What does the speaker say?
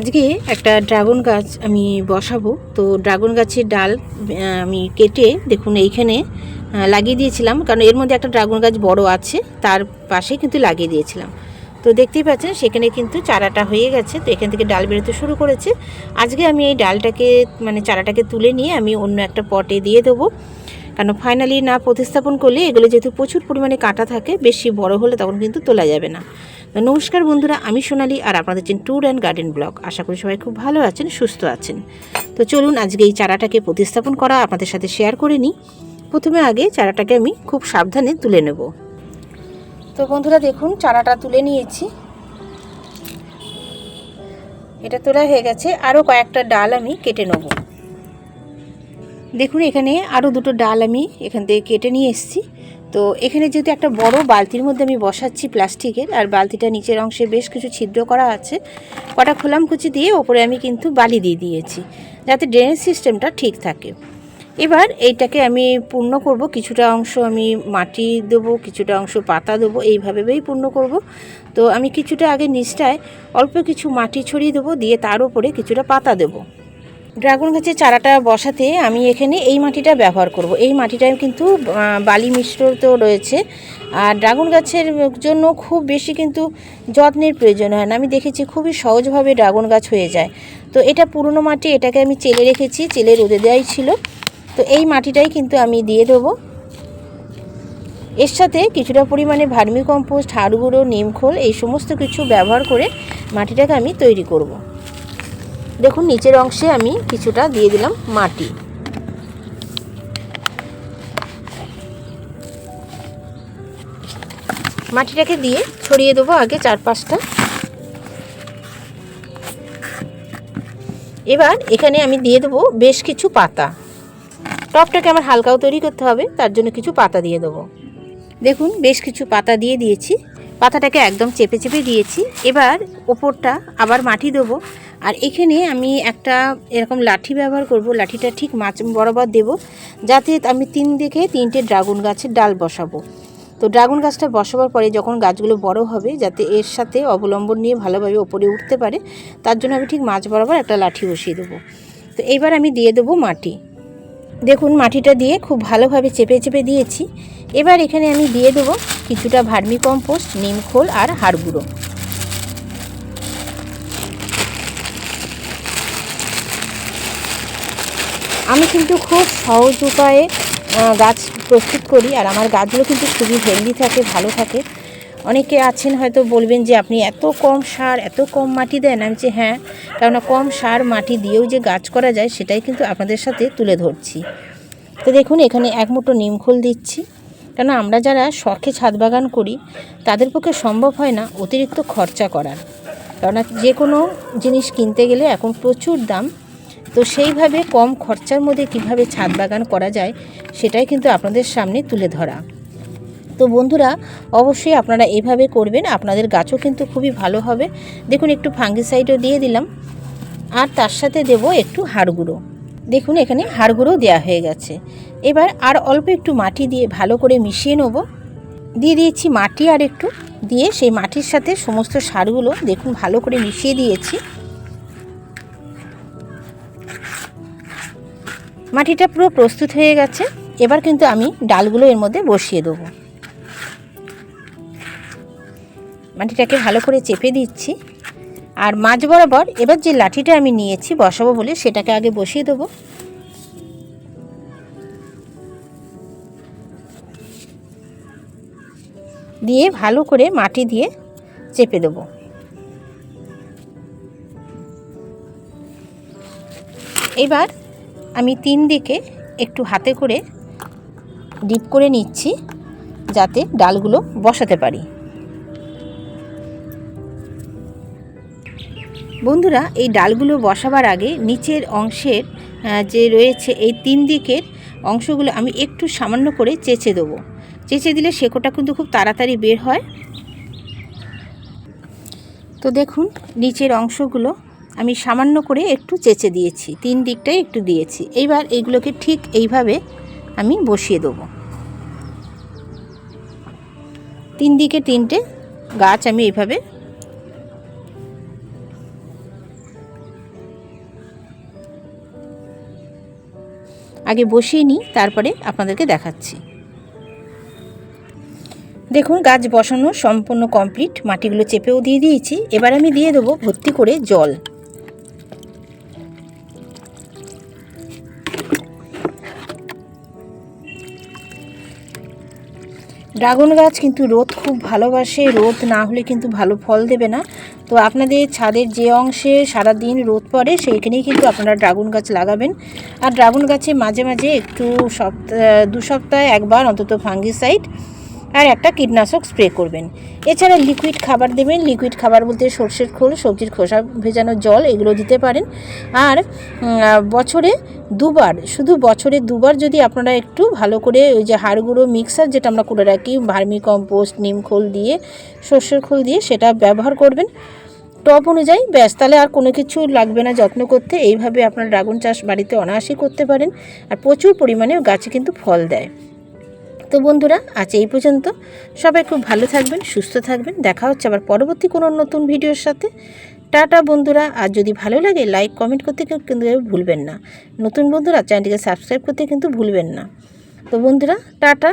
আজকে একটা ড্রাগন গাছ আমি বসাবো। তো ড্রাগন গাছের ডাল আমি কেটে দেখুন এইখানে লাগিয়ে দিয়েছিলাম। কারণ এর মধ্যে একটা ড্রাগন গাছ বড় আছে, তার পাশে কিন্তু লাগিয়ে দিয়েছিলাম। তো দেখতেই পাচ্ছেন, সেখানে কিন্তু চারাটা হয়ে গেছে। তো এখান থেকে ডাল বেরোতে শুরু করেছে। আজকে আমি এই ডালটাকে মানে চারাটাকে তুলে নিয়ে আমি অন্য একটা পটে দিয়ে দেবো। কারণ ফাইনালি না প্রতিস্থাপন করলে এগুলো যেহেতু প্রচুর পরিমাণে কাটা থাকে, বেশি বড় হলে তখন কিন্তু তোলা যাবে না। নমস্কার বন্ধুরা, আমি সোনালি আর আপনাদের চেন ট্যুর অ্যান্ড গার্ডেন ব্লগ আশা করি সবাই খুব ভালো আছেন, সুস্থ আছেন। তো চলুন, আজকে এই চারাটাকে প্রতিস্থাপন করা আপনাদের সাথে শেয়ার করে নিই। প্রথমে আগে চারাটাকে আমি খুব সাবধানে তুলে নেব। তো বন্ধুরা, দেখুন, চারাটা তুলে নিয়েছি। এটা তোলা হয়ে গেছে, আরও কয়েকটা ডাল আমি কেটে নেব। দেখুন, এখানে আরও দুটো ডাল আমি এখান থেকে কেটে নিয়ে এসেছি। তো এখানে যেহেতু একটা বড় বালতির মধ্যে আমি বসাচ্ছি প্লাস্টিকের, আর বালতিটা নিচের অংশে বেশ কিছু ছিদ্র করা আছে, কটা খোলাম কুচি দিয়ে ওপরে আমি কিন্তু বালি দিয়ে দিয়েছি, যাতে ড্রেনেজ সিস্টেমটা ঠিক থাকে। এবার এইটাকে আমি পূর্ণ করব, কিছুটা অংশ আমি মাটি দেবো, কিছুটা অংশ পাতা দেবো, এইভাবেই পূর্ণ করব। তো আমি কিছুটা আগে নিচটায় অল্প কিছু মাটি ছড়িয়ে দেবো, দিয়ে তার উপরে কিছুটা পাতা দেবো। ড্রাগন গাছের চারাটা বসাতে আমি এখানে এই মাটিটা ব্যবহার করব। এই মাটিটা কিন্তু বালি মিশ্রিত রয়েছে। আর ড্রাগন গাছের জন্য খুব বেশি কিন্তু যত্নের প্রয়োজন হয় না। আমি দেখেছি খুবই সহজভাবে ড্রাগন গাছ হয়ে যায়। তো এটা পুরনো মাটি, এটাকে আমি চেলে রেখেছি, চেলে রোদে দেওয়াই ছিল। তো এই মাটিটাই কিন্তু আমি দিয়ে দেবো। এর সাথে কিছুটা পরিমাণে ভার্মি কম্পোস্ট হাড় গুঁড়ো নিমখোল এই সমস্ত কিছু ব্যবহার করে মাটিটাকে আমি তৈরি করব। দেখুন, নিচের অংশে আমি কিছুটা দিয়ে দিলাম মাটি। মাটিটাকে দিয়ে ছড়িয়ে দেবো আগে চার পাঁচটা এবার এখানে আমি দিয়ে দেবো বেশ কিছু পাতা। টপটাকে আমার হালকাও তৈরি করতে হবে, তার জন্য কিছু পাতা দিয়ে দেবো। দেখুন, বেশ কিছু পাতা দিয়ে দিয়েছি। পাতাটাকে একদম চেপে চেপে দিয়েছি। এবার ওপরটা আবার মাটি দেবো। আর এখানে আমি একটা এরকম লাঠি ব্যবহার করব, লাঠিটা ঠিক মাছ বরাবর দেব, যাতে আমি তিন দিকে তিনটে ড্রাগন গাছের ডাল বসাবো। তো ড্রাগন গাছটা বসাবার পরে যখন গাছগুলো বড় হবে, যাতে এর সাথে অবলম্বন নিয়ে ভালোভাবে ওপরে উঠতে পারে, তার জন্য আমি ঠিক মাছ বরাবর একটা লাঠি বসিয়ে দেবো। তো এইবার আমি দিয়ে দেবো মাটি। দেখুন, মাটিটা দিয়ে খুব ভালোভাবে চেপে চেপে দিয়েছি। এবার এখানে আমি দিয়ে দেবো কিছুটা ভার্মি কম্পোস্ট নিমখোল আর হাড় আমি কিন্তু খুব সহজ উপায়ে গাছ প্রস্তুত করি আর আমার গাছগুলো কিন্তু খুবই হেলদি থাকে, ভালো থাকে। অনেকে আছেন হয়তো বলবেন যে, আপনি এত কম সার, এত কম মাটি দেন। আমি যে হ্যাঁ কেননা কম সার মাটি দিয়েও যে গাছ করা যায়, সেটাই কিন্তু আপনাদের সাথে তুলে ধরছি। তো দেখুন, এখানে এক মুঠো নিমখোল দিচ্ছি। কেন আমরা যারা শখে ছাদ বাগান করি, তাদের পক্ষে সম্ভব হয় না অতিরিক্ত খরচা করার। কেননা, যে কোনো জিনিস কিনতে গেলে এখন প্রচুর দাম। তো সেইভাবে কম খরচার মধ্যে কীভাবে ছাদ বাগান করা যায়, সেটাই কিন্তু আপনাদের সামনে তুলে ধরা। তো বন্ধুরা, অবশ্যই আপনারা এভাবে করবেন, আপনাদের গাছও কিন্তু খুবই ভালো হবে। দেখুন, একটু ফাঙ্গিসাইডও দিয়ে দিলাম। আর তার সাথে দেব একটু হাড় গুঁড়ো দেখুন, এখানে হাড় গুঁড়ো দেওয়া হয়ে গেছে। এবার আর অল্প একটু মাটি দিয়ে ভালো করে মিশিয়ে নেব। দিয়ে দিয়েছি মাটি আর একটু। দিয়ে সেই মাটির সাথে সমস্ত সারগুলো, দেখুন, ভালো করে মিশিয়ে দিয়েছি। মাটিটা পুরো প্রস্তুত হয়ে গেছে। এবার কিন্তু আমি ডালগুলো এর মধ্যে বসিয়ে দেবো। মাটিটাকে ভালো করে চেপে দিচ্ছি। আর মাঝ বরাবর এবার যে লাঠিটা আমি নিয়েছি বসাবো বলে সেটাকে আগে বসিয়ে দেবো। দিয়ে ভালো করে মাটি দিয়ে চেপে দেবো। এবার আমি তিন দিকে একটু হাতে করে ডিপ করে নিচ্ছি যাতে ডালগুলো বসাতে পারি। বন্ধুরা, এই ডালগুলো বসাবার আগে নিচের অংশের যে রয়েছে এই তিন দিকের অংশগুলো আমি একটু সামান্য করে চেঁচে দেবো। চেঁচে দিলে শেকোটা কিন্তু খুব তাড়াতাড়ি বের হয়। তো দেখুন, নিচের অংশগুলো আমি সামান্য করে একটু চেচে দিয়েছি, তিন দিকটাই একটু দিয়েছি। এইবার এইগুলোকে ঠিক এইভাবে আমি বসিয়ে দেবো। তিন দিকে তিনটে গাছ আমি এইভাবে আগে বসিয়ে নিই, তারপরে আপনাদেরকে দেখাচ্ছি। দেখুন, গাছ বসানো সম্পূর্ণ কমপ্লিট, মাটিগুলো চেপেও দিয়ে দিয়েছি। এবার আমি দিয়ে দেবো ভর্তি করে জল। ড্রাগন গাছ কিন্তু রোদ খুব ভালোবাসে, রোদ না হলে কিন্তু ভালো ফল দেবে না। তো আপনাদের ছাদের যে অংশে সারা দিন রোদ পড়ে, সেইখানেই কিন্তু আপনারা ড্রাগন গাছ লাগাবেন। আর ড্রাগন গাছে মাঝে মাঝে একটু সপ্তাহ, দু সপ্তাহে একবার অন্তত ফাঙ্গিসাইড। আর একটা কীটনাশক স্প্রে করবেন। এছাড়া লিকুইড খাবার দেবেন। লিকুইড খাবার বলতে সর্ষের খোল, সবজির খোসা ভেজানো জল, এগুলো দিতে পারেন। আর বছরে দুবার, শুধু বছরে দুবার যদি আপনারা একটু ভালো করে ওই যে হাড় গুঁড়ো মিক্সার যেটা আমরা করে রাখি, ভার্মি কম্পোস্ট, নিম খোল দিয়ে, সর্ষের খোল দিয়ে সেটা ব্যবহার করবেন। টপ অনুযায়ী, ব্যাস, তাহলে আর কোনো কিছু লাগবে না যত্ন করতে। এইভাবে আপনার ড্রাগন চাষ বাড়িতে অনায়াসই করতে পারেন। আর প্রচুর পরিমাণে গাছে কিন্তু ফল দেয়। তো বন্ধুরা, আজ এই পর্যন্ত। সবাই খুব ভালো থাকবেন, সুস্থ থাকবেন। দেখা হচ্ছে আবার পরবর্তী কোনো নতুন ভিডিওর সাথে। টাটা বন্ধুরা, আর যদি ভালো লাগে লাইক কমেন্ট করতে কিন্তু ভুলবেন না। নতুন বন্ধুরা, চ্যানেলটিকে সাবস্ক্রাইব করতে কিন্তু ভুলবেন না। তো বন্ধুরা, টাটা।